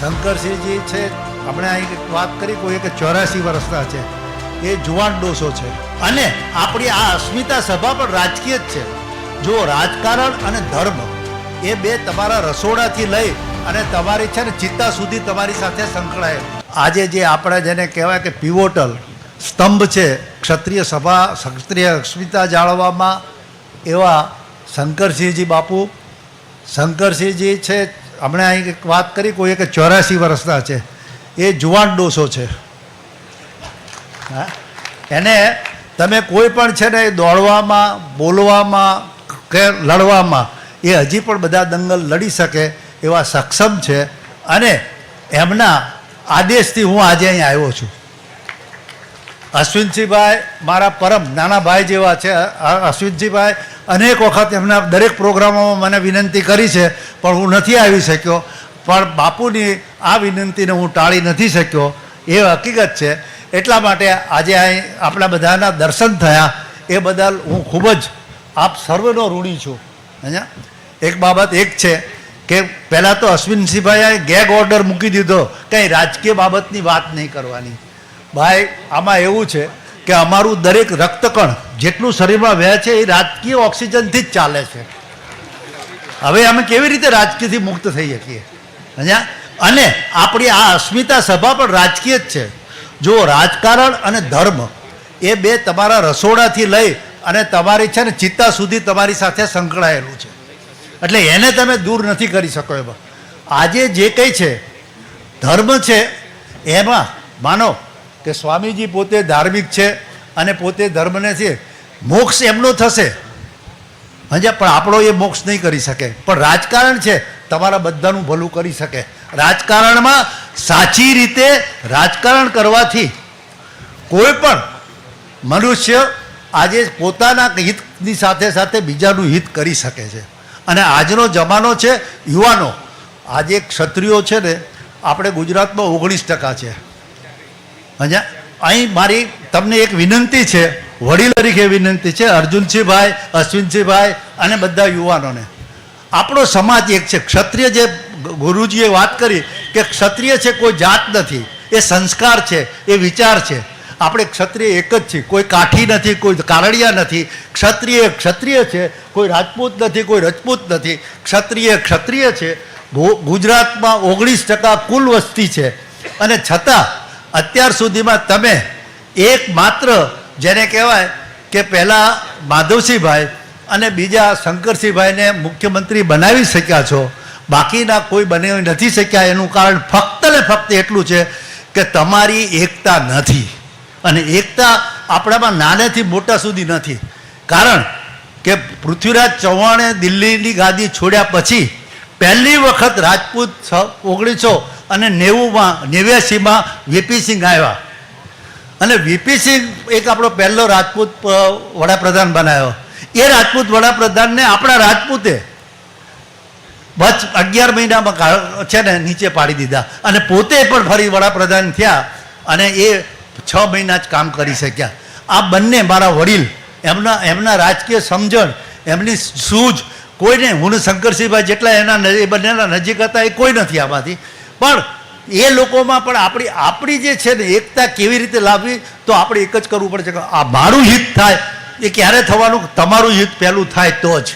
શંકરસિંહજી છે, આપણે અહીં એક વાત કરી, કોઈ કે ચોરાસી વર્ષના છે. એ જુવાન ડોસો છે. અને આપણી આ અસ્મિતા સભા પણ રાજકીય જ છે. જો રાજકારણ અને ધર્મ એ બે તમારા રસોડાથી લઈ અને તમારી છે ને ચિત્તા સુધી તમારી સાથે સંકળાયેલ. આજે જે આપણે જેને કહેવાય કે પિવોટલ સ્તંભ છે, ક્ષત્રિય સભા, ક્ષત્રિય અસ્મિતા જાળવવામાં એવા શંકરસિંહજી બાપુ, શંકરસિંહજી છે હમણાં અહીં એક વાત કરી, કોઈ કે ચોરાસી વર્ષના છે. એ જુવાન ડોસો છે. હા? એને તમે કોઈ પણ છે ને દોડવામાં, બોલવામાં, કે લડવામાં, એ હજી પણ બધા દંગલ લડી શકે એવા સક્ષમ છે. અને એમના આદેશથી હું આજે અહીં આવ્યો છું. અશ્વિનસિંહભાઈ મારા પરમ નાના ભાઈ જેવા છે. અશ્વિનસિંહભાઈ અનેક વખત એમના દરેક પ્રોગ્રામોમાં મને વિનંતી કરી છે, પણ હું નથી આવી શક્યો. પણ બાપુની આ વિનંતીને હું ટાળી નથી શક્યો. એ હકીકત છે. એટલા માટે આજે અહીં આપણા બધાના દર્શન થયા. એ બદલ હું ખૂબ જ આપ સર્વનો ઋણી છું. અહીંયા એક બાબત એક છે કે પહેલાં તો અશ્વિનસિંહભાઈએ ગેગ ઓર્ડર મૂકી દીધો. કંઈ રાજકીય બાબતની વાત નહીં કરવાની. ભાઈ, આમાં એવું છે કે અમારું દરેક રક્તકણ જેટલું શરીરમાં વહે છે એ રાજકીય ઓક્સિજનથી જ ચાલે છે. હવે અમે કેવી રીતે રાજકીયથી મુક્ત થઈ શકીએ? અહીંયા, અને આપણી આ અસ્મિતા સભા પણ રાજકીય જ છે. જો રાજકારણ અને ધર્મ એ બે તમારા રસોડાથી લઈ અને તમારી છે ને ચિત્તા સુધી તમારી સાથે સંકળાયેલું છે. એટલે એને તમે દૂર નથી કરી શકો એમાં. આજે જે કંઈ છે, ધર્મ છે, એમાં માનો કે સ્વામીજી પોતે ધાર્મિક છે અને પોતે ધર્મને છે, મોક્ષ એમનો થશે. હજે પણ આપણો એ મોક્ષ નહીં કરી શકે. પણ રાજકારણ છે, તમારા બધાનું ભલું કરી શકે. રાજકારણમાં સાચી રીતે રાજકારણ કરવાથી કોઈ પણ મનુષ્ય આજે પોતાના હિતની સાથે સાથે બીજાનું હિત કરી શકે છે. અને આજનો જમાનો છે, યુવાનો, આજે ક્ષત્રિયો છે ને, આપણે ગુજરાતમાં ઓગણીસ ટકા છે. અહીંયા અહીં મારી તમને એક વિનંતી છે, વડીલ તરીકે વિનંતી છે અર્જુનસિંહભાઈ અશ્વિનસિંહભાઈ અને બધા યુવાનોને. આપણો સમાજ એક છે. ક્ષત્રિય જે ગુરુજીએ વાત કરી કે ક્ષત્રિય છે કોઈ જાત નથી. એ સંસ્કાર છે, એ વિચાર છે. આપણે ક્ષત્રિય એક જ છીએ. કોઈ કાઠી નથી, કોઈ કારડિયા નથી. ક્ષત્રિય ક્ષત્રિય છે, કોઈ રાજપૂત નથી, કોઈ રજપૂત નથી. ક્ષત્રિય ક્ષત્રિય છે. ગુજરાતમાં ઓગણીસ ટકા કુલ વસ્તી છે. અને છતાં અત્યાર સુધીમાં તમે એક માત્ર જેને કહેવાય કે પહેલાં માધવસિંહભાઈ અને બીજા શંકરસિંહભાઈને મુખ્યમંત્રી બનાવી શક્યા છો. બાકીના કોઈ બનાવી નથી શક્યા. એનું કારણ ફક્ત ને ફક્ત એટલું છે કે તમારી એકતા નથી. અને એકતા આપણામાં નાનેથી મોટા સુધી નથી. કારણ કે પૃથ્વીરાજ ચૌહાણે દિલ્હીની ગાદી છોડ્યા પછી પહેલી વખત રાજપૂત ઓગણીસો અને નેવુંમાં, નેવ્યાસીમાં વીપી સિંહ આવ્યા. અને વીપી સિંહ એક આપણો પહેલો રાજપૂત વડાપ્રધાન બનાવ્યો એ રાજપૂત વડાપ્રધાનને આપણા રાજપૂતે બસ અગિયાર મહિનામાં છે ને, નીચે પાડી દીધા. અને પોતે પણ ફરી વડાપ્રધાન થયા અને એ છ મહિના જ કામ કરી શક્યા. આ બંને મારા વડીલ, એમના એમના રાજકીય સમજણ, એમની સૂઝ, કોઈને, હું શંકરસિંહભાઈ જેટલા એના એ બંનેના નજીક હતા, એ કોઈ નથી આમાંથી. પણ એ લોકોમાં પણ આપણી આપણી જે છે ને એકતા કેવી રીતે લાવવી, તો આપણે એક જ કરવું પડશે આ મારું હિત થાય, એ ક્યારે થવાનું? તમારું હિત પહેલું થાય તો જ.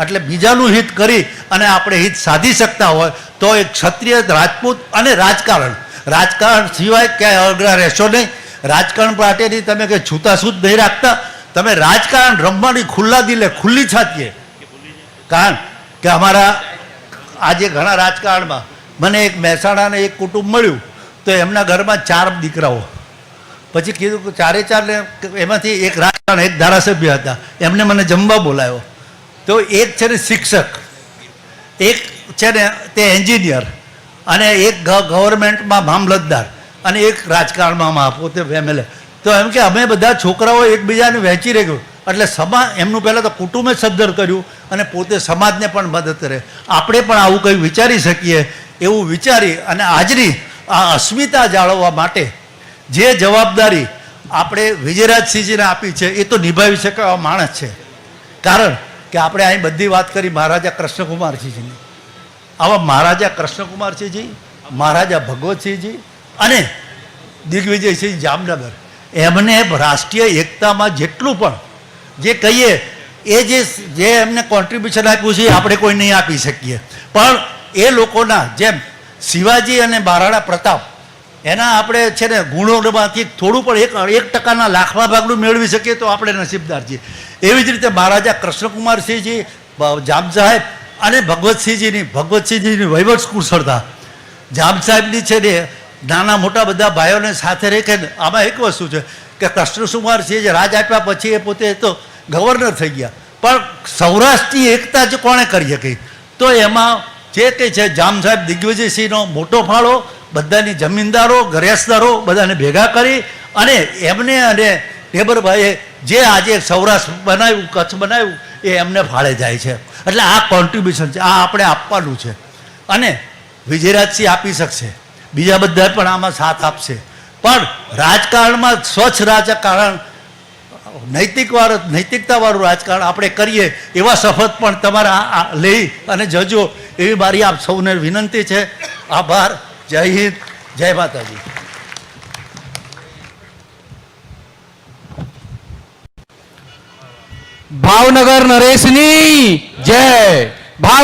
એટલે બીજાનું હિત કરી અને આપણે હિત સાધી શકતા હોય, તો એ ક્ષત્રિય, રાજપૂત અને રાજકારણ. રાજકારણ સિવાય ક્યાંય અગ્ર રહેશો નહીં. રાજકારણ માટેની તમે કે છૂતાછૂત નહીં રાખતા. તમે રાજકારણ રમવાની ખુલ્લા દિલે ખુલ્લી છાતીએ. કારણ કે અમારા આજે ઘણા રાજકારણમાં મને એક મહેસાણાને એક કુટુંબ મળ્યું, તો એમના ઘરમાં ચાર દીકરાઓ. પછી કીધું કે ચારે ચારને એમાંથી એક રાજકારણ એક ધારાસભ્ય હતા. એમને મને જમવા બોલાવ્યો. તો એક છે ને શિક્ષક, એક છે ને તે એન્જિનિયર અને એક ગવર્મેન્ટમાં મામલતદાર અને એક રાજકારણમાં પોતે એમએલએ. તો એમ કે અમે બધા છોકરાઓ એકબીજાને વહેંચી રહ્યું એટલે સમાજ એમનું પહેલાં તો કુટુંબે સદ્ધર કર્યું અને પોતે સમાજને પણ મદદ કરે. આપણે પણ આવું કંઈ વિચારી શકીએ એવું વિચારી અને આજની આ અસ્મિતા જાળવવા માટે જે જવાબદારી આપણે વિજયરાજસિંહજીને આપી છે, એ તો નિભાવી શકે એવા માણસ છે. કારણ કે આપણે અહીં બધી વાત કરી મહારાજા કૃષ્ણકુમારસિંહજીની આવા મહારાજા કૃષ્ણકુમારસિંહજી મહારાજા ભગવતસિંહજી અને દિગ્વિજયસિંહ જામનગર, એમને રાષ્ટ્રીય એકતામાં જેટલું પણ જે કહીએ, એ જે એમને કોન્ટ્રીબ્યુશન આપ્યું છે આપણે કોઈ નહીં આપી શકીએ. પણ એ લોકોના જેમ શિવાજી અને મહારાણા પ્રતાપ, એના આપણે છે ને ગુણોમાંથી થોડું પણ એક એક ટકાના લાખમાં ભાગનું મેળવી શકીએ તો આપણે નસીબદાર છીએ. એવી જ રીતે મહારાજા કૃષ્ણકુમારસિંહજી જામ સાહેબ અને ભગવતસિંહજીની ભગવતસિંહજીની વહીવટ કુશળતા. જામ સાહેબની છે ને નાના મોટા બધા ભાઈઓને સાથે રેખે કે આમાં એક વસ્તુ છે કે કૃષ્ણકુમારસિંહ જે રાજ આપ્યા પછી એ પોતે તો ગવર્નર થઈ ગયા. પણ સૌરાષ્ટ્રની એકતા જ કોણે કરી શકી? તો એમાં જે કંઈ છે જામ સાહેબ દિગ્વિજયસિંહનો મોટો ફાળો, બધાની જમીનદારો ગરેસદારો બધાને ભેગા કરી અને એમને અને ટેબરભાઈએ જે આજે સૌરાષ્ટ્ર બનાવ્યું, કચ્છ બનાવ્યું, એ એમને ફાળે જાય છે. એટલે આ કોન્ટ્રીબ્યુશન છે, આ આપણે આપવાનું છે. અને વિજયરાજસિંહ આપી શકશે. બીજા બધા પણ આમાં સાથ આપશે. પણ રાજકારણમાં સ્વચ્છ રાજકારણ, નૈતિક નૈતિકતાવાળું રાજકારણ આપણે કરીએ એવા શપથ પણ તમારા લઈ અને જજો. એવી મારી આપ સૌને વિનંતી છે. આભાર. જય હિન્દ. જય માતાજી. ભાવનગર નરેશની જય. ભાવ